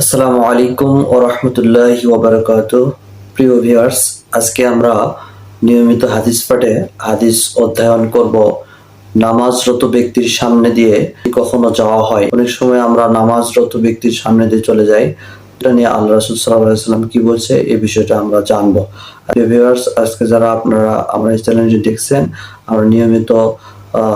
আসসালামু আলাইকুম ও রহমতুল্লাহি ওবরাকাত প্রিয় ভিউয়ার্স, আজকে আমরা নিয়মিত হাদিস পাঠে হাদিস অধ্যয়ন করব। নামাজরত ব্যক্তির সামনে দিয়ে কখনো যাওয়া হয়? অনেক সময় আমরা নামাজরত ব্যক্তির সামনে দিয়ে চলে যাই। এটা নিয়ে আল্লাহ রাসুল সাল্লাহ সাল্লাম কি বলছে এই বিষয়টা আমরা জানব। ভিউয়ার্স, আজকে যারা আপনারা আমরা এই চ্যানেলটি দেখছেন, আমরা নিয়মিত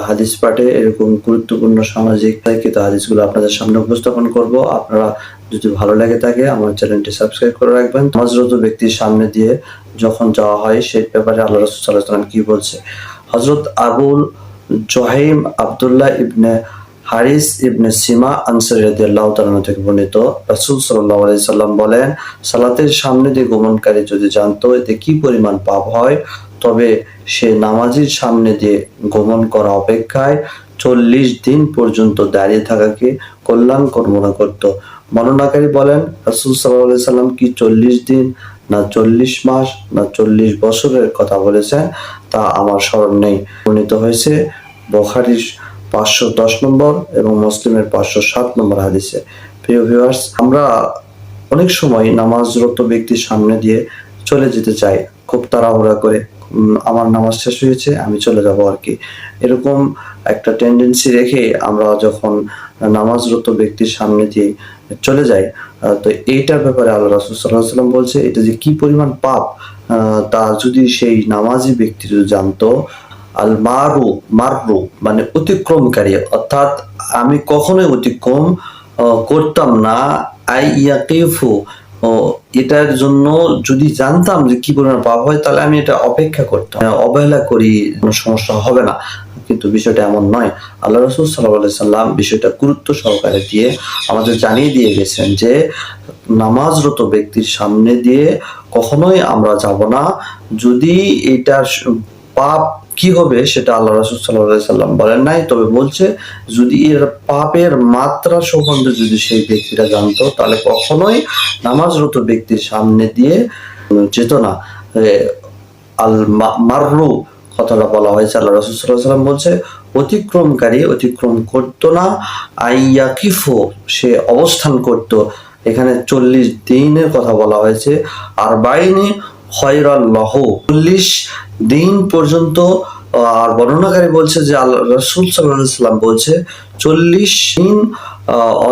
হাদিস পাঠে এরকম গুরুত্বপূর্ণ সামাজিক, লিখিত হাদিসগুলো আপনাদের সামনে উপস্থাপন করব। আপনারা যদি ভালো লাগে থাকে, আমার চ্যানেলটি সাবস্ক্রাইব করে রাখবেন। হজরত ব্যক্তির সামনে দিয়ে যখন যাওয়া হয়, সেই ব্যাপারে আল্লাহ রসুল সাল্লাহ সাল্লাম কি বলছে? হজরত আবুল জহিম আব্দুল্লাহ ইবনে হারিস ইবনে সিমা আনসারি থেকে বর্ণিত রাসূল সাল্লাম বলেন, সালাতের সামনে দিয়ে গমনকারী যদি জানতো এতে কি পরিমাণ পাপ হয় তবে সে নামাজির সামনে দিয়ে গমন করা অপেক্ষায় চল্লিশ দিন পর্যন্ত দাঁড়িয়ে থাকাকে কল্যাণকর মনে করত। বর্ণনাকারী বলেন, রাসূল আলাইহি সাল্লাম কি চল্লিশ দিন না চল্লিশ মাস না চল্লিশ বছরের কথা বলেছেন তা আমার স্মরণ নেই। বর্ণিত হয়েছে বখারির পাঁচশো দশ নম্বর এবং মুসলিমের পাঁচশো সাত নম্বর হাদিসে। প্রিয় ভিউয়ার্স আমরা অনেক সময় নামাজরত ব্যক্তির সামনে দিয়ে চলে যেতে চাই, খুব তাড়াহুড়া করে। আমার নামাজ শেষ হয়েছে, আমি চলে যাব আর কি। এরকম একটা টেন্ডেন্সি রেখে আমরা যখন নামাজরত ব্যক্তির সামনে দিয়ে চলে যাই তো এইটার ব্যাপারে আল্লাহ রাসুল সাল্লাহ সাল্লাম বলছে, এটা যে কি পরিমাণ পাপ তা যদি সেই নামাজি ব্যক্তি যদি জানতো, আল মারু, মাররু মানে অতিক্রমকারী, অর্থাৎ আমি কখনোই অতিক্রম করতাম না, আই ইয়াকিফু এটার জন্য যদি জানতাম যে কি পরিমাণ পাপ হয়, তাহলে আমি এটা অপেক্ষা করতাম। অবহেলা করি, কোনো সমস্যা হবে না। কিন্তু বিষয়টা এমন নয়। আল্লাহ রসুল সাল্লাহ সাল্লাম বিষয়টা গুরুত্ব সহকারে দিয়ে আমাদের জানিয়ে দিয়ে গেছেন যে, নামাজরত ব্যক্তির সামনে দিয়ে কখনোই আমরা যাব না। যদি এটার পাপ কি হবে সেটা আল্লাহ রসুল সাল্লাহ সাল্লাম বলেন নাই। তবে বলছে, যদি এর পাপের মাত্রা সম্বন্ধে যদি সেই ব্যক্তিরা জানতো, তাহলে কখনোই নামাজরত ব্যক্তির সামনে দিয়ে যেত না। আল মাররু কথাটা বলা হয়েছে আল্লাহ রসুল সাল্লাম বলছে, অতিক্রমকারী অতিক্রম করতো না, আইয়াকিফো, সে অবস্থান করত। এখানে চল্লিশ দিনের কথা বলা হয়েছে আর বাইনে খয়রাল্লাহ চল্লিশ দিন পর্যন্ত আর বর্ণনাকারী বলছে যে আল্লাহ, রসুল সাল্লাম বলছে, চল্লিশ দিন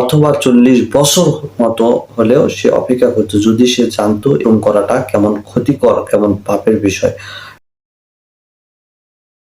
অথবা চল্লিশ বছর মতো হলেও সে অপেক্ষা করতো। যদি সে জানতো এবং করাটা কেমন ক্ষতিকর, কেমন পাপের বিষয়।